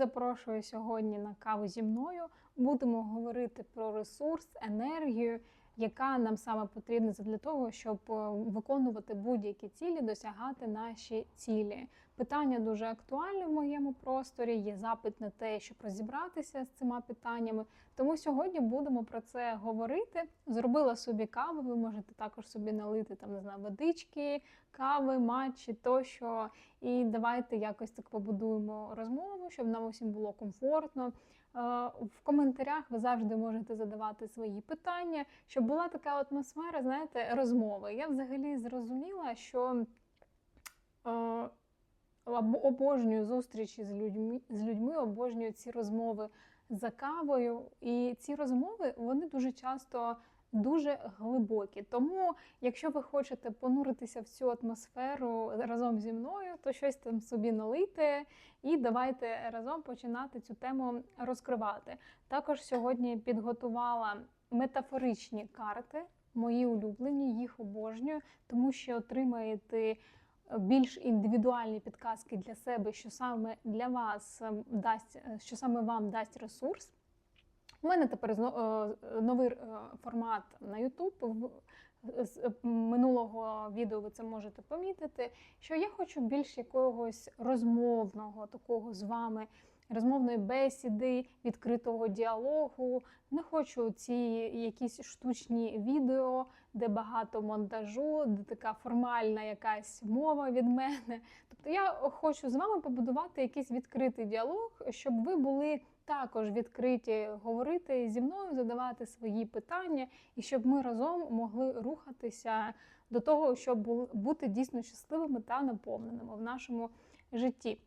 запрошую сьогодні на каву зі мною. Будемо говорити про ресурс, енергію, яка нам саме потрібна для того, щоб е, виконувати будь-які цілі, досягати наші цілі. Питання дуже актуальне в моєму просторі. Є запит на те, щоб розібратися з цими питаннями. Тому сьогодні будемо про це говорити. Зробила собі каву. Ви можете також собі налити там не знаю, водички, кави, матчі тощо. І давайте якось так побудуємо розмову, щоб нам усім було комфортно. Е, В коментарях ви завжди можете задавати свої питання, щоб була така атмосфера, знаєте, розмови. Я взагалі зрозуміла, що е, обожнюю зустрічі з людьми, з людьми, обожнюю ці розмови за кавою. І ці розмови вони дуже часто дуже глибокі. Тому, якщо ви хочете понуритися в цю атмосферу разом зі мною, то щось там собі налийте і давайте разом починати цю тему розкривати. Також сьогодні підготувала метафоричні карти, мої улюблені, їх обожнюю, тому що отримаєте більш індивідуальні підказки для себе, що саме для вас ем, дасть, е, що саме вам дасть ресурс. У мене тепер е, новий е, формат на YouTube. З е, минулого відео ви це можете помітити, що я хочу більш якогось розмовного такого з вами, розмовної бесіди, відкритого діалогу. Не хочу ці якісь штучні відео, де багато монтажу, де така формальна якась мова від мене. Тобто я хочу з вами побудувати якийсь відкритий діалог, щоб ви були також відкриті говорити зі мною, задавати свої питання, і щоб ми разом могли рухатися до того, щоб бути дійсно щасливими та наповненими в нашому житті.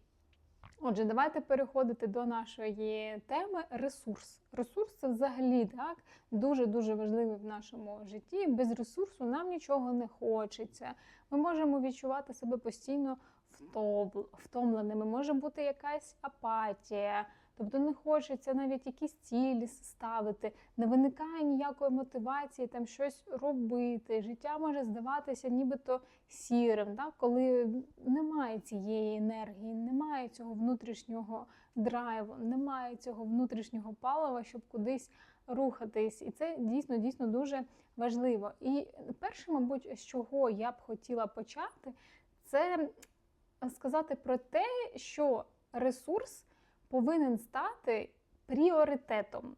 Отже, давайте переходити до нашої теми ресурс. Ресурс це взагалі так дуже дуже важливий в нашому житті. Без ресурсу нам нічого не хочеться. Ми можемо відчувати себе постійно втом- втомленими. Може бути якась апатія. Тобто не хочеться навіть якісь цілі ставити, не виникає ніякої мотивації там щось робити. Життя може здаватися нібито сірим, так? коли немає цієї енергії, немає цього внутрішнього драйву, немає цього внутрішнього палива, щоб кудись рухатись. І це дійсно дійсно дуже важливо. І перше, мабуть, з чого я б хотіла почати, це сказати про те, що ресурс повинен стати пріоритетом.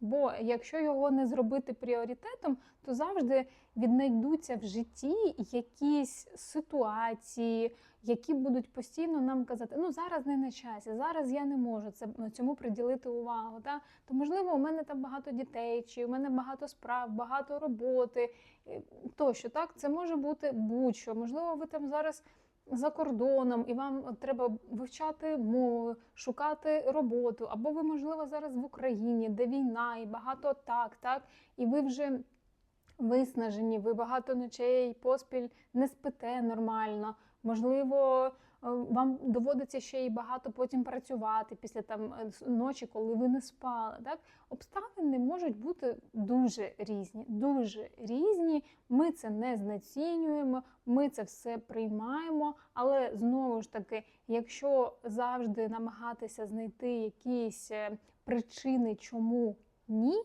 Бо якщо його не зробити пріоритетом, то завжди віднайдуться в житті якісь ситуації, які будуть постійно нам казати, ну зараз не на часі, зараз я не можу це, цьому приділити увагу. Та? То можливо, у мене там багато дітей, чи у мене багато справ, багато роботи тощо. Так, це може бути будь-що. Можливо, ви там зараз за кордоном, і вам треба вивчати мову, шукати роботу, або ви, можливо, зараз в Україні, де війна, і багато так, так, і ви вже виснажені, ви багато ночей поспіль не спите нормально. Можливо, вам доводиться ще й багато потім працювати після там е, ночі, коли ви не спали. Так обставини можуть бути дуже різні, дуже різні. Ми це не знецінюємо, ми це все приймаємо. Але знову ж таки, якщо завжди намагатися знайти якісь е, причини, чому ні.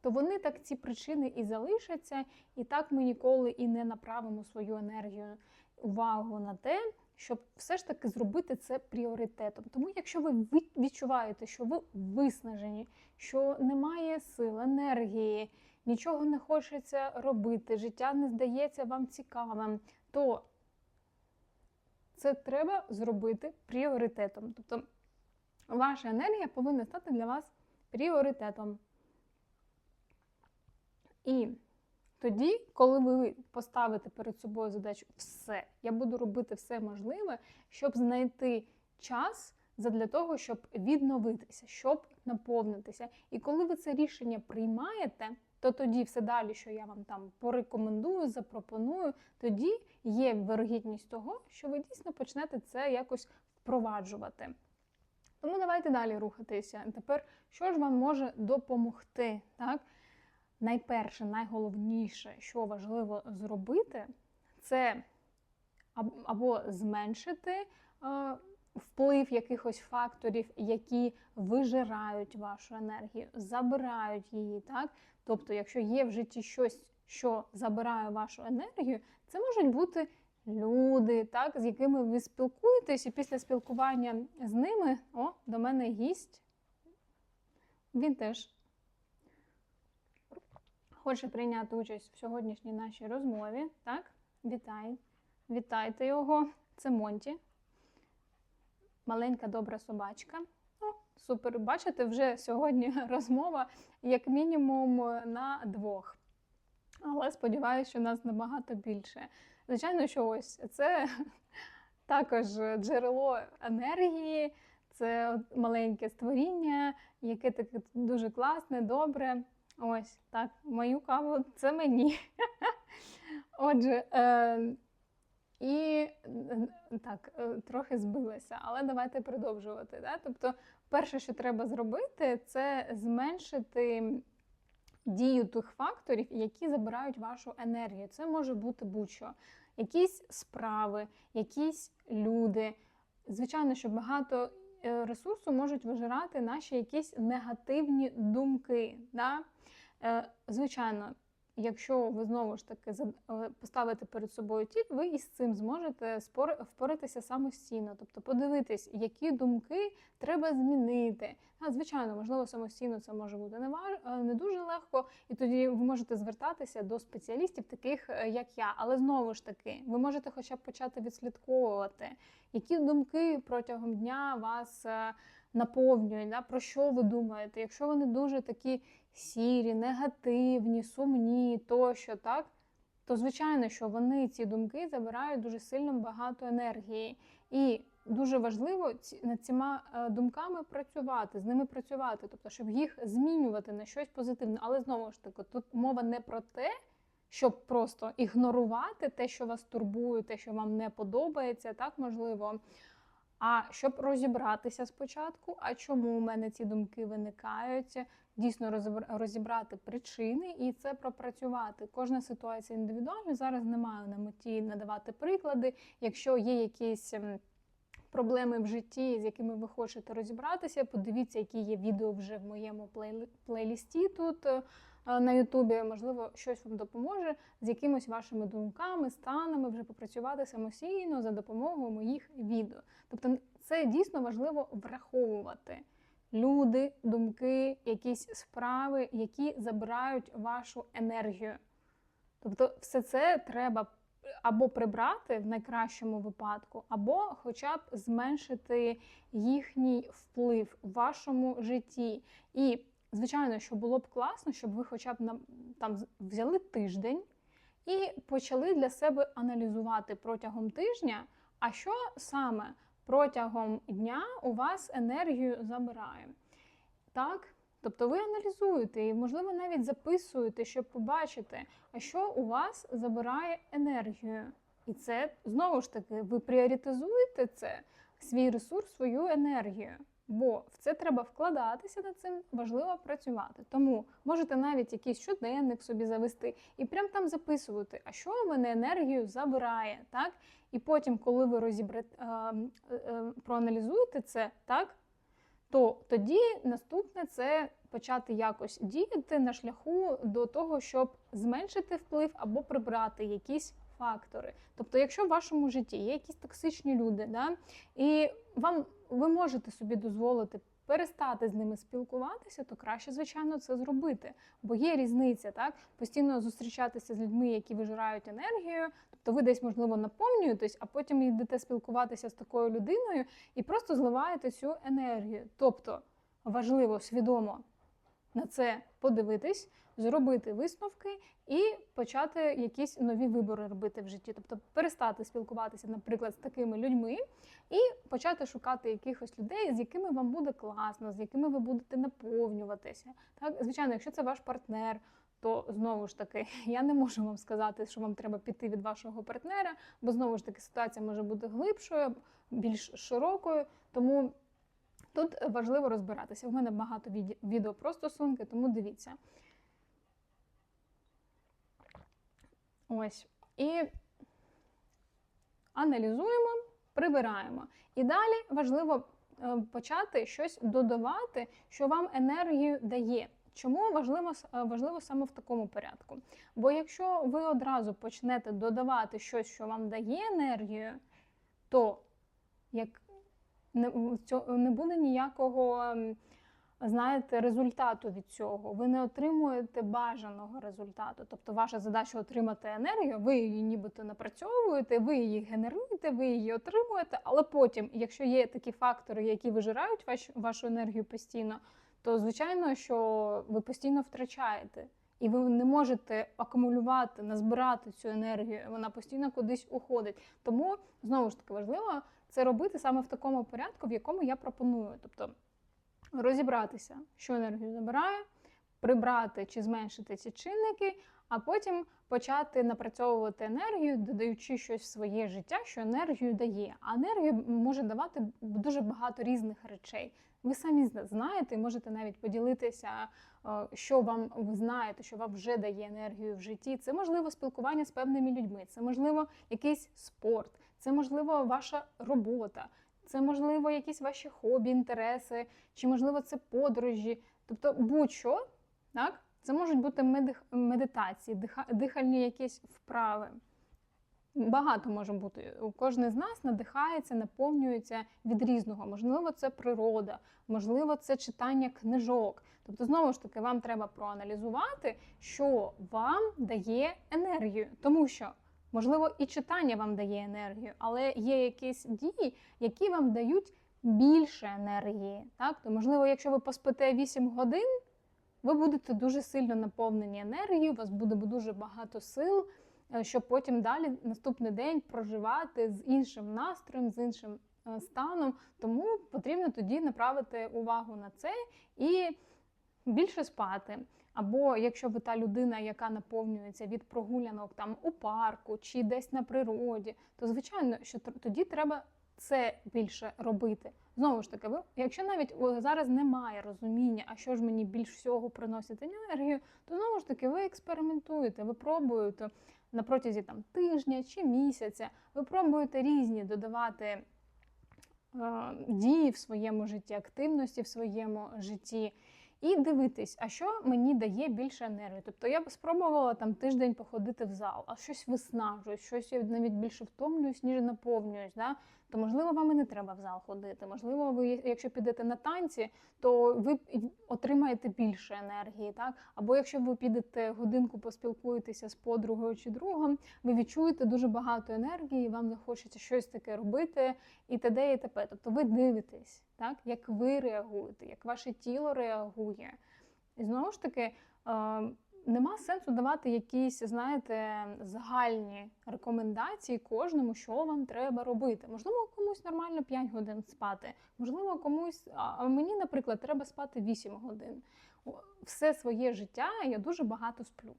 То вони так ці причини і залишаться, і так ми ніколи і не направимо свою енергію, увагу на те, щоб все ж таки зробити це пріоритетом. Тому, якщо ви відчуваєте, що ви виснажені, що немає сил, енергії, нічого не хочеться робити, життя не здається вам цікавим, то це треба зробити пріоритетом. Тобто ваша енергія повинна стати для вас пріоритетом. І тоді, коли ви поставите перед собою задачу все, я буду робити все можливе, щоб знайти час задля того, щоб відновитися, щоб наповнитися. І коли ви це рішення приймаєте, то тоді все далі, що я вам там порекомендую, запропоную, тоді є вирогідність того, що ви дійсно почнете це якось впроваджувати. Тому давайте далі рухатися. Тепер, що ж вам може допомогти? Так? Найперше, найголовніше, що важливо зробити, це або зменшити е, вплив якихось факторів, які вижирають вашу енергію, забирають її, так? Тобто, якщо є в житті щось, що забирає вашу енергію, це можуть бути люди, так, з якими ви спілкуєтесь, і після спілкування з ними, о, до мене гість. Він теж хоче прийняти участь в сьогоднішній нашій розмові. Так, вітай. Вітайте його. Це Монті. Маленька добра собачка. О, супер. Бачите, вже сьогодні розмова, як мінімум, на двох. Але сподіваюся, що нас набагато більше. Звичайно, що ось це також джерело енергії, це маленьке створіння, яке таке дуже класне, добре. Ось так, мою каву це мені. Отже, е, і е, так, е, трохи збилася, але давайте продовжувати. Да? Тобто, перше, що треба зробити, це зменшити дію тих факторів, які забирають вашу енергію. Це може бути будь-що. Якісь справи, якісь люди. Звичайно, що багато ресурсу можуть вижирати наші якісь негативні думки. Да? Е, Звичайно, якщо ви знову ж таки е, поставите перед собою ціль, ви із цим зможете впоратися самостійно, тобто подивитись, які думки треба змінити. А, звичайно, можливо, самостійно це може бути не важ- е, не дуже легко, і тоді ви можете звертатися до спеціалістів, таких е, як я. Але знову ж таки, ви можете хоча б почати відслідковувати, які думки протягом дня вас наповнюють, да? про що ви думаєте. Якщо вони дуже такі сірі, негативні, сумні тощо, так? То звичайно, що вони ці думки забирають дуже сильно багато енергії. І дуже важливо над цими е, думками працювати, з ними працювати, тобто, щоб їх змінювати на щось позитивне. Але знову ж таки, тут мова не про те, щоб просто ігнорувати те, що вас турбує, те, що вам не подобається, так можливо. А щоб розібратися спочатку, а чому у мене ці думки виникають, дійсно розібрати причини і це пропрацювати. Кожна ситуація індивідуальна. Зараз не маю на меті надавати приклади. Якщо є якісь ем, проблеми в житті, з якими ви хочете розібратися, подивіться, які є відео вже в моєму плейлі- плейлісті тут. е, На Ютубі, можливо, щось вам допоможе з якимось вашими думками, станами вже попрацювати самостійно за допомогою моїх відео. Тобто, це дійсно важливо враховувати люди, думки, якісь справи, які забирають вашу енергію. Тобто, все це треба або прибрати в найкращому випадку, або хоча б зменшити їхній вплив в вашому житті. І, звичайно, що було б класно, щоб ви хоча б там взяли тиждень і почали для себе аналізувати протягом тижня, а що саме протягом дня у вас енергію забирає. Так? Тобто ви аналізуєте і, можливо, навіть записуєте, щоб побачити, а що у вас забирає енергію. І це знову ж таки, ви пріоритизуєте це, свій ресурс, свою енергію. Бо в це треба вкладатися над цим, важливо працювати. Тому можете навіть якийсь щоденник собі завести і прям там записувати, а що в мене енергію забирає, так? І потім, коли ви розібрете, е, е, проаналізуєте це, так? то тоді наступне це почати якось діяти на шляху до того, щоб зменшити вплив або прибрати якісь фактори. Тобто, якщо в вашому житті є якісь токсичні люди, да, і вам ви можете собі дозволити перестати з ними спілкуватися, то краще, звичайно, це зробити. Бо є різниця, так? Постійно зустрічатися з людьми, які вижирають енергію. Тобто ви десь, можливо, наповнюєтесь, а потім йдете спілкуватися з такою людиною і просто зливаєте цю енергію. Тобто важливо свідомо на це подивитись, зробити висновки і почати якісь нові вибори робити в житті. Тобто перестати спілкуватися, наприклад, з такими людьми, і почати шукати якихось людей, з якими вам буде класно, з якими ви будете наповнюватися. Так, звичайно, якщо це ваш партнер. То знову ж таки я не можу вам сказати, що вам треба піти від вашого партнера, бо знову ж таки ситуація може бути глибшою, більш широкою. Тому тут важливо розбиратися. У мене багато відео про стосунки, тому дивіться. Ось. І аналізуємо, прибираємо. І далі важливо е, почати щось додавати, що вам енергію дає. Чому важливо е, важливо саме в такому порядку? Бо якщо ви одразу почнете додавати щось, що вам дає енергію, то як не, буде ніякого, знаєте, результату від цього. Ви не отримуєте бажаного результату. Тобто, ваша задача отримати енергію, ви її нібито напрацьовуєте, ви її генеруєте, ви її отримуєте, але потім, якщо є такі фактори, які вижирають ваш, вашу енергію постійно, то звичайно, що ви постійно втрачаєте. І ви не можете акумулювати, назбирати цю енергію, вона постійно кудись уходить. Тому знову ж таки важливо це робити саме в такому порядку, в якому я пропоную. Тобто розібратися, що енергію забирає, прибрати чи зменшити ці чинники, а потім почати напрацьовувати енергію, додаючи щось в своє життя, що енергію дає. А енергію може давати дуже багато різних речей. Ви самі зна- знаєте, можете навіть поділитися, е, що вам ви знаєте, що вам вже дає енергію в житті. Це можливо спілкування з певними людьми, це можливо якийсь спорт, це можливо ваша робота, це можливо якісь ваші хобі, інтереси, чи можливо це подорожі. Тобто будь-що, так? Це можуть бути медитації, диха- дихальні якісь вправи. Багато може бути. Кожен з нас надихається, наповнюється від різного. Можливо, це природа, можливо, це читання книжок. Тобто, знову ж таки, вам треба проаналізувати, що вам дає енергію, тому що. Можливо, і читання вам дає енергію, але є якісь дії, які вам дають більше енергії. Так? То, можливо, якщо ви поспите 8 годин, ви будете дуже сильно наповнені енергією, у вас буде дуже багато сил, е, щоб потім далі наступний день проживати з іншим настроєм, з іншим е, станом. Тому потрібно тоді направити увагу на це і більше спати. Або якщо ви та людина, яка наповнюється від прогулянок там у парку чи десь на природі, то звичайно, що тоді треба це більше робити. Знову ж таки, ви, якщо навіть зараз немає розуміння, а що ж мені більш всього приносить енергію, то знову ж таки ви експериментуєте, ви пробуєте на протязі там тижня чи місяця, ви пробуєте різні додавати е, дії в своєму житті, активності в своєму житті. І дивитись, а що мені дає більше енергії. Тобто я спробувала там тиждень походити в зал, а щось виснажує, щось я навіть більше втомлююсь, ніж наповнююсь. Да? То можливо, вам і не треба в зал ходити. Можливо, ви, якщо підете на танці, то ви отримаєте більше енергії, так? Або якщо ви підете годинку поспілкуєтеся з подругою чи другом, ви відчуєте дуже багато енергії, вам захочеться щось таке робити, і т.д. і т.п. Тобто ви дивитесь, так, як ви реагуєте, як ваше тіло реагує. І знову ж таки, е, нема сенсу давати якісь, знаєте, загальні рекомендації кожному, що вам треба робити. Можливо, комусь нормально 5 годин спати, можливо, комусь, а мені, наприклад, треба спати 8 годин. Все своє життя я дуже багато сплю.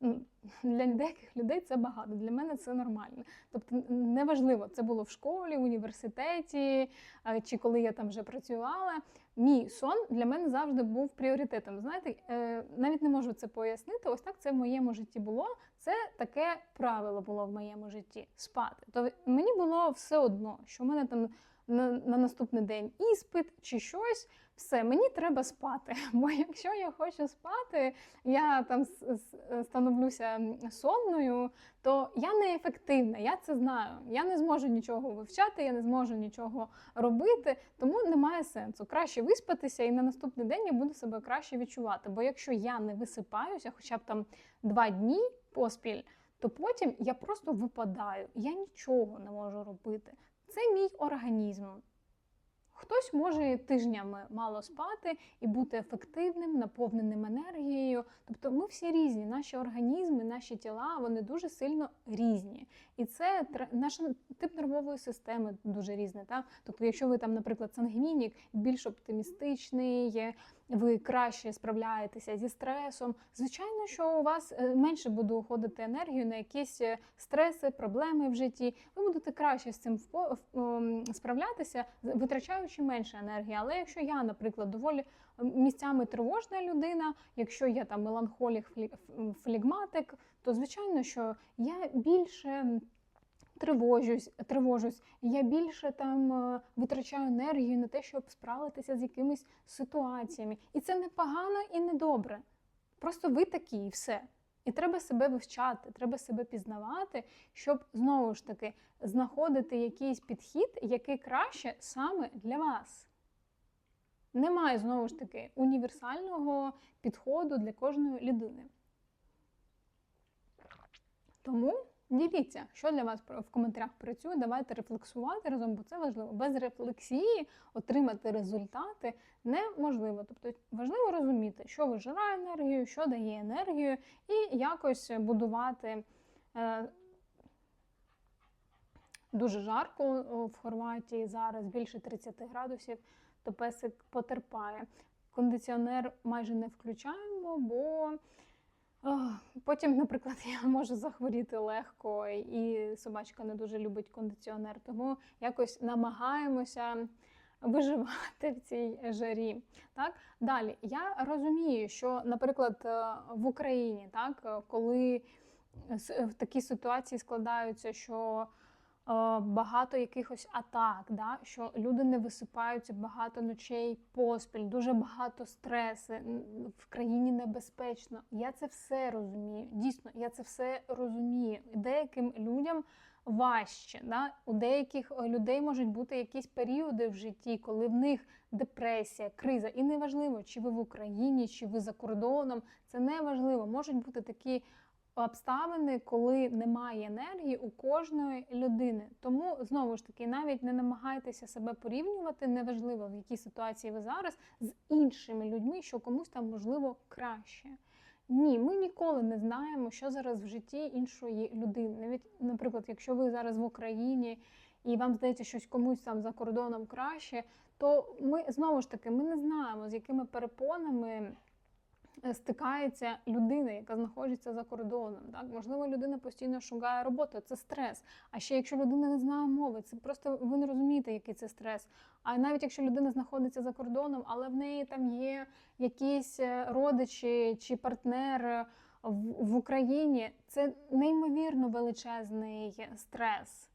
Ну, Для деяких людей це багато, для мене це нормально. Тобто неважливо, це було в школі, в університеті е, чи коли я там вже працювала. Мій сон для мене завжди був пріоритетом. Знаєте, е, навіть не можу це пояснити. Ось так це в моєму житті було. Це таке правило було в моєму житті спати. То мені було все одно, що в мене там на, на наступний день іспит чи щось. Все, мені треба спати. Бо якщо я хочу спати, я там становлюся сонною, то я неефективна, я це знаю. Я не зможу нічого вивчати, я не зможу нічого робити, тому немає сенсу. Краще виспатися, і на наступний день я буду себе краще відчувати. Бо якщо я не висипаюся, хоча б там два дні поспіль, то потім я просто випадаю, я нічого не можу робити. Це мій організм. Хтось може тижнями мало спати і бути ефективним, наповненим енергією. Тобто ми всі різні, наші організми, наші тіла вони дуже сильно різні. І це наш тип нервової системи дуже різний. Так? Тобто, якщо ви там, наприклад, сангвінік, більш оптимістичний, ви краще справляєтеся зі стресом. Звичайно, що у вас е, менше буде уходити енергію на якісь е, стреси, проблеми в житті. Ви будете краще з цим ем, справлятися, витрачаючи менше енергії. Але якщо я, наприклад, доволі ем, місцями тривожна людина, якщо я там меланхолік, флі- флегматик, то звичайно, що я більше. Тривожусь, тривожусь, я більше там е, витрачаю енергію на те, щоб справитися з якимись ситуаціями. І це не погано і не добре. Просто ви такі і все. І треба себе вивчати, треба себе пізнавати, щоб знову ж таки знаходити якийсь підхід, який краще саме для вас. Немає знову ж таки універсального підходу для кожної людини. Тому діліться, що для вас в коментарях працює. Давайте рефлексувати разом, бо це важливо. Без рефлексії отримати результати неможливо. Тобто важливо розуміти, що вижирає енергію, що дає енергію, і якось будувати. Е, Дуже жарко в Хорватії зараз більше 30 градусів, то песик потерпає. Кондиціонер майже не включаємо, бо Потім, наприклад, я можу захворіти легко, і собачка не дуже любить кондиціонер, тому якось намагаємося виживати в цій жарі. Так? Далі я розумію, що, наприклад, е, в Україні, так, коли в такій ситуації складаються, що Е, багато якихось атак, да? що люди не висипаються багато ночей поспіль, дуже багато стресу, в країні небезпечно. Я це все розумію. Дійсно, я це все розумію. Деяким людям важче. Да? У деяких е, людей можуть бути якісь періоди в житті, коли в них депресія, криза. І неважливо, чи ви в Україні, чи ви за кордоном. Це не важливо. Можуть бути такі обставини, коли немає енергії у кожної людини. Тому знову ж таки, навіть не намагайтеся себе порівнювати, неважливо в якій ситуації ви зараз з іншими людьми, що комусь там можливо краще. Ні, ми ніколи не знаємо, що зараз в житті іншої людини. Навіть, наприклад, якщо ви зараз в Україні і вам здається, щось комусь там за кордоном краще, то ми знову ж таки ми не знаємо, з якими перепонами стикається людина, яка знаходиться за кордоном. Так можливо, людина постійно шукає роботу, це стрес. А ще якщо людина не знає мови, це просто ви не розумієте, який це стрес. А навіть якщо людина знаходиться за кордоном, але в неї там є якісь е, родичі чи партнер в Україні, це неймовірно величезний стрес.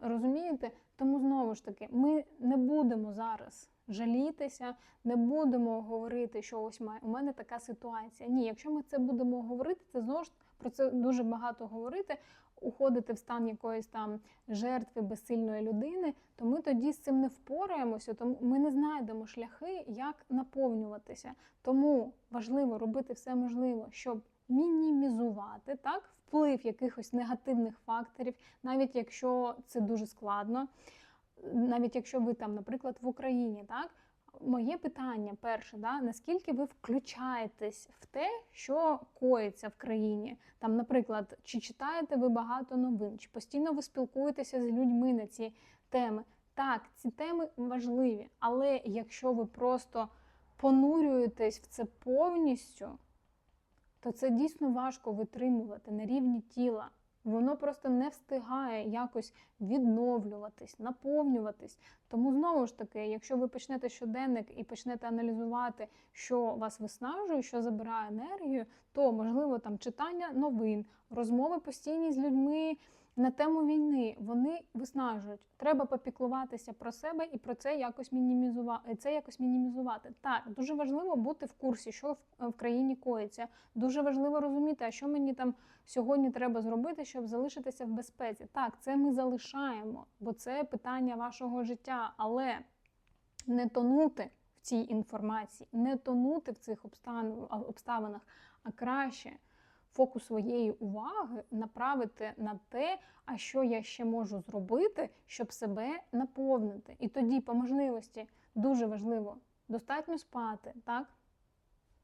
Розумієте? Тому знову ж таки, ми не будемо зараз жалітися, не будемо говорити, що ось у мене така ситуація. Ні, якщо ми це будемо говорити, це знову ж про це дуже багато говорити. Уходити в стан якоїсь там жертви безсильної людини, то ми тоді з цим не впораємося, тому ми не знайдемо шляхи, як наповнюватися. Тому важливо робити все можливе, щоб мінімізувати так вплив якихось негативних факторів, навіть якщо це дуже складно навіть якщо ви там, наприклад, в Україні, так моє питання перше, да, наскільки ви включаєтесь в те, що коїться в країні? Там, наприклад, чи читаєте ви багато новин, чи постійно ви спілкуєтеся з людьми на ці теми? Так, ці теми важливі, але якщо ви просто понурюєтесь в це повністю, то це дійсно важко витримувати на рівні тіла воно просто не встигає якось відновлюватись, наповнюватись. Тому знову ж таки, якщо ви почнете щоденник і почнете аналізувати, що вас виснажує, що забирає енергію, то можливо там читання новин, розмови постійні з людьми на тему війни вони виснажують. Треба попіклуватися про себе і про це якось мінімізувати. Це якось мінімізувати. Так, дуже важливо бути в курсі, що в країні коїться. Дуже важливо розуміти, а що мені там сьогодні треба зробити, щоб залишитися в безпеці. Так, це ми залишаємо, бо це питання вашого життя, але не тонути цій інформації, не тонути в цих обставинах, а краще фокус своєї уваги направити на те, а що я ще можу зробити, щоб себе наповнити. І тоді, по можливості, дуже важливо достатньо спати, так?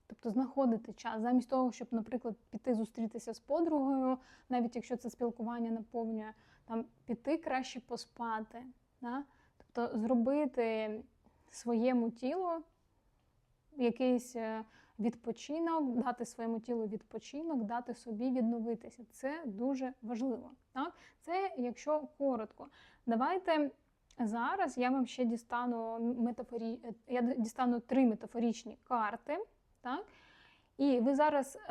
Тобто знаходити час, замість того, щоб, наприклад, піти зустрітися з подругою, навіть якщо це спілкування наповнює, там піти краще поспати. Да? Тобто зробити своєму тілу якийсь е, відпочинок, дати своєму тілу відпочинок, дати собі відновитися. Це дуже важливо. Так? Це якщо коротко. Давайте зараз я вам ще дістану метафорі... я дістану три метафорічні карти. Так? І ви зараз, е,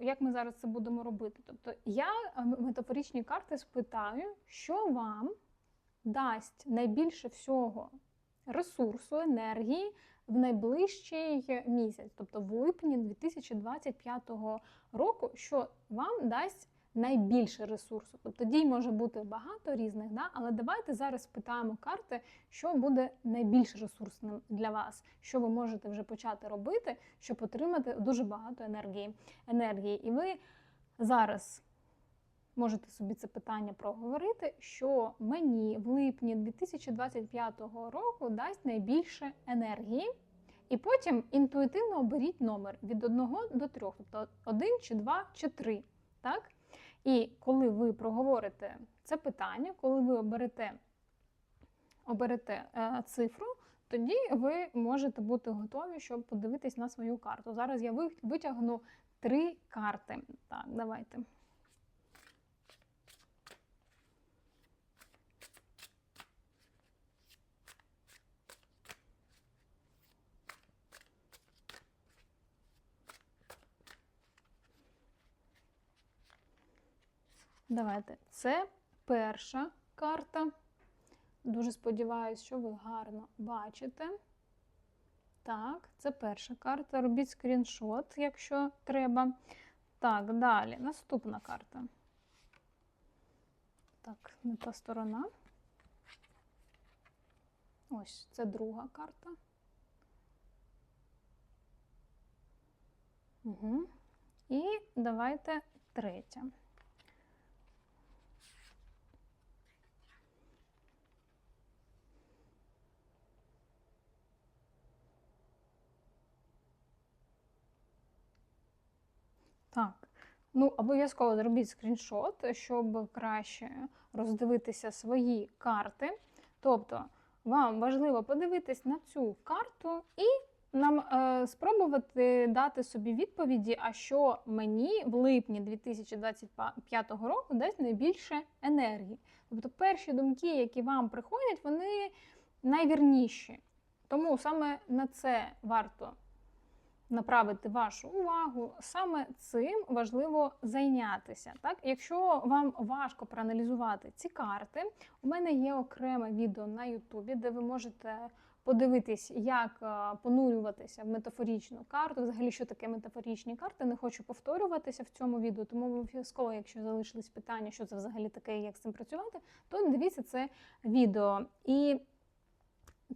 як ми зараз це будемо робити? Тобто я е, метафоричні карти спитаю, що вам дасть найбільше всього ресурсу, енергії в найближчий місяць, тобто в липні 2025 року, що вам дасть найбільше ресурсу. Тобто дій може бути багато різних, да? але давайте зараз спитаємо карти, що буде найбільш ресурсним для вас, що ви можете вже почати робити, щоб отримати дуже багато енергії. енергії. І ви зараз можете собі це питання проговорити, що мені в липні 2025 року дасть найбільше енергії. І потім інтуїтивно оберіть номер від 1 до 3, тобто 1 чи 2 чи 3. Так? І коли ви проговорите це питання, коли ви оберете оберете е, цифру, тоді ви можете бути готові, щоб подивитись на свою карту. Зараз я витягну три карти. Так, давайте. Давайте. Це перша карта. Дуже сподіваюся, що ви гарно бачите. Так, це перша карта. Робіть скріншот, якщо треба. Так, далі. Наступна карта. Так, не та сторона. Ось це друга карта. Угу. І давайте третя. Так, ну обов'язково зробіть скріншот, щоб краще роздивитися свої карти. Тобто, вам важливо подивитись на цю карту і нам е, спробувати дати собі відповіді, а що мені в липні 2025 року дасть найбільше енергії. Тобто, перші думки, які вам приходять, вони найвірніші. Тому саме на це варто направити вашу увагу, саме цим важливо зайнятися. Так? Якщо вам важко проаналізувати ці карти, у мене є окреме відео на Ютубі, де ви можете подивитись, як е, понурюватися в метафорічну карту. Взагалі, що таке метафорічні карти, не хочу повторюватися в цьому відео, тому обов'язково, якщо залишились питання, що це взагалі таке і як з цим працювати, то дивіться це відео. І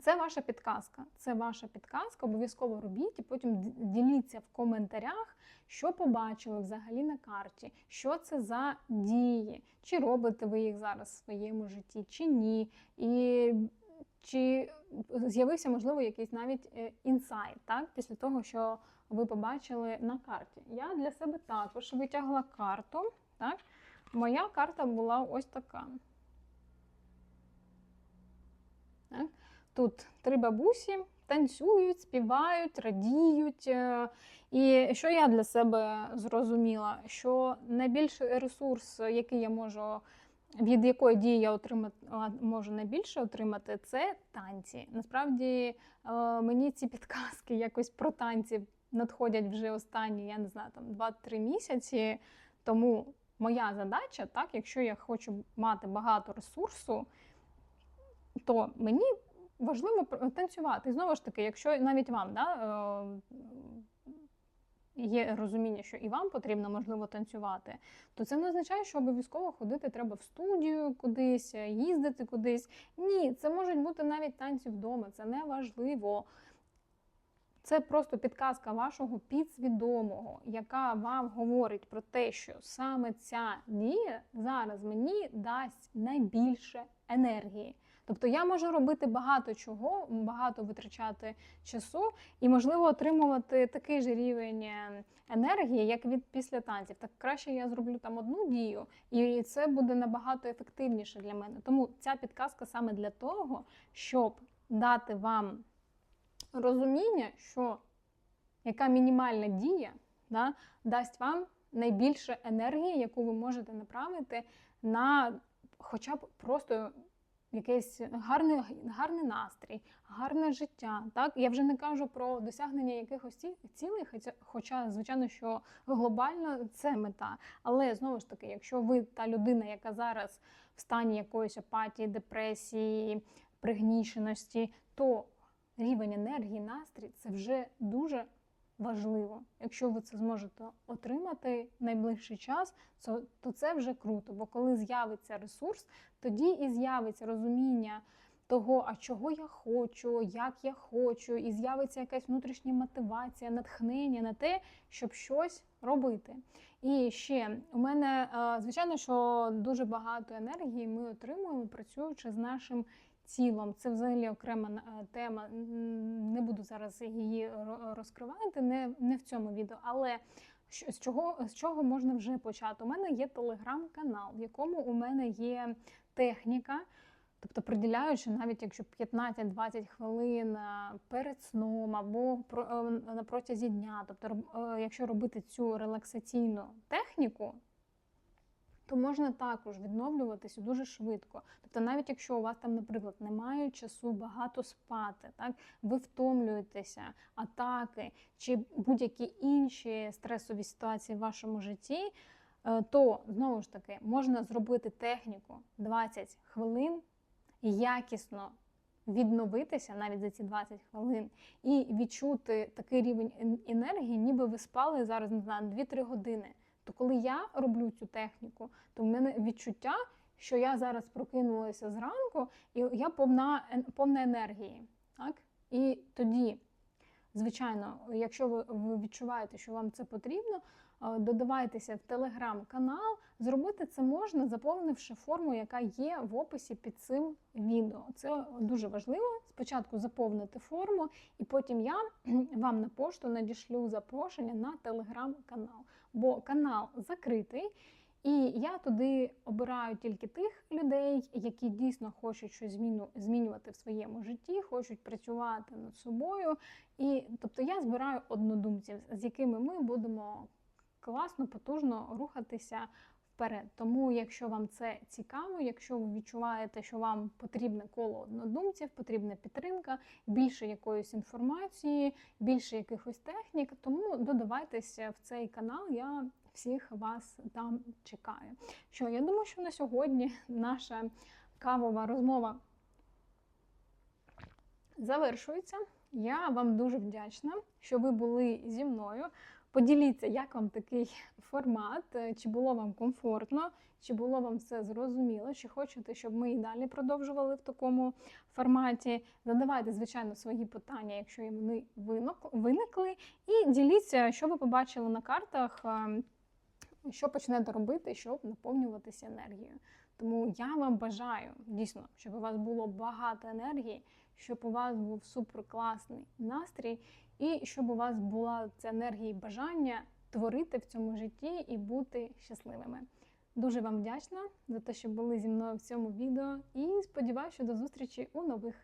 це ваша підказка. Це ваша підказка. Обов'язково робіть і потім діліться в коментарях, що побачили взагалі на карті, що це за дії, чи робите ви їх зараз в своєму житті, чи ні. І чи з'явився, можливо, якийсь навіть е, інсайт, так, після того, що ви побачили на карті. Я для себе також витягла карту. Так? Моя карта була ось така. Так? Тут три бабусі танцюють, співають, радіють. Е, і що я для себе зрозуміла, що найбільший ресурс, який я можу, від якої дії я отримати, можу найбільше отримати, це танці. Насправді е, мені ці підказки якось про танці надходять вже останні, я не знаю, там 2-3 місяці. Тому моя задача, так, якщо я хочу мати багато ресурсу, то мені важливо танцювати. І знову ж таки, якщо навіть вам да, е, є розуміння, що і вам потрібно, можливо, танцювати, то це не означає, що обов'язково ходити треба в студію кудись, їздити кудись. Ні, це можуть бути навіть танці вдома, це не важливо. Це просто підказка вашого підсвідомого, яка вам говорить про те, що саме ця дія зараз мені дасть найбільше енергії. Тобто я можу робити багато чого, багато витрачати часу і, можливо, отримувати такий же рівень е, енергії, як від після танців. Так краще я зроблю там одну дію, і це буде набагато ефективніше для мене. Тому ця підказка саме для того, щоб дати вам розуміння, що яка мінімальна дія да, дасть вам найбільше енергії, яку ви можете направити на хоча б просто якийсь гарний, гарний настрій, гарне життя. Так я вже не кажу про досягнення якихось цілей, хоча, хоча, звичайно, що глобально це мета. Але знову ж таки, якщо ви та людина, яка зараз в стані якоїсь апатії, депресії, пригніченості, то рівень енергії, настрій це вже дуже важливо. Якщо ви це зможете отримати в найближчий час, то, це вже круто. Бо коли з'явиться ресурс, тоді і з'явиться розуміння того, а чого я хочу, як я хочу, і з'явиться якась внутрішня мотивація, натхнення на те, щоб щось робити. І ще у мене, е, звичайно, що дуже багато енергії ми отримуємо, працюючи з нашим тілом. Це взагалі окрема е, тема. Не буду зараз її розкривати, не, не в цьому відео. Але з чого, з чого можна вже почати? У мене є телеграм-канал, в якому у мене є техніка. Тобто, приділяючи, навіть якщо 15-20 хвилин е, перед сном або е, на протязі дня, тобто, якщо робити цю релаксаційну техніку, то можна також відновлюватися дуже швидко. Тобто, навіть якщо у вас там, наприклад, немає часу багато спати, так ви втомлюєтеся, атаки чи будь-які інші стресові ситуації в вашому житті, е, то знову ж таки можна зробити техніку 20 хвилин якісно відновитися навіть за ці 20 хвилин і відчути такий рівень енергії, ніби ви спали зараз не знаю 2-3 години. То коли я роблю цю техніку, то в мене відчуття, що я зараз прокинулася зранку, і я повна, повна енергії. Так? І тоді, звичайно, якщо ви, відчуваєте, що вам це потрібно, додавайтеся в телеграм-канал. Зробити це можна, заповнивши форму, яка є в описі під цим відео. Це дуже важливо. Спочатку заповнити форму, і потім я вам на пошту надішлю запрошення на телеграм-канал. Бо канал закритий, і я туди обираю тільки тих людей, які дійсно хочуть щось зміну, змінювати в своєму житті, хочуть працювати над собою. І тобто я збираю однодумців, з якими ми будемо класно, потужно рухатися вперед. Тому, якщо вам це цікаво, якщо ви відчуваєте, що вам потрібне коло однодумців, потрібна підтримка, більше якоїсь інформації, більше якихось технік, тому додавайтеся в цей канал. Я всіх вас там чекаю. Що я думаю, що на сьогодні наша кавова розмова завершується. Я вам дуже вдячна, що ви були зі мною. Поділіться, як вам такий формат, е, чи було вам комфортно, чи було вам все зрозуміло, чи хочете, щоб ми і далі продовжували в такому форматі. Задавайте, звичайно, свої питання, якщо вони виникли. І діліться, що ви побачили на картах, е, що почнете робити, щоб наповнюватися енергією. Тому я вам бажаю дійсно, щоб у вас було багато енергії, щоб у вас був суперкласний настрій, і щоб у вас була ця енергія і бажання творити в цьому житті і бути щасливими. Дуже вам вдячна за те, що були зі мною в цьому відео, і сподіваюся, що до зустрічі у нових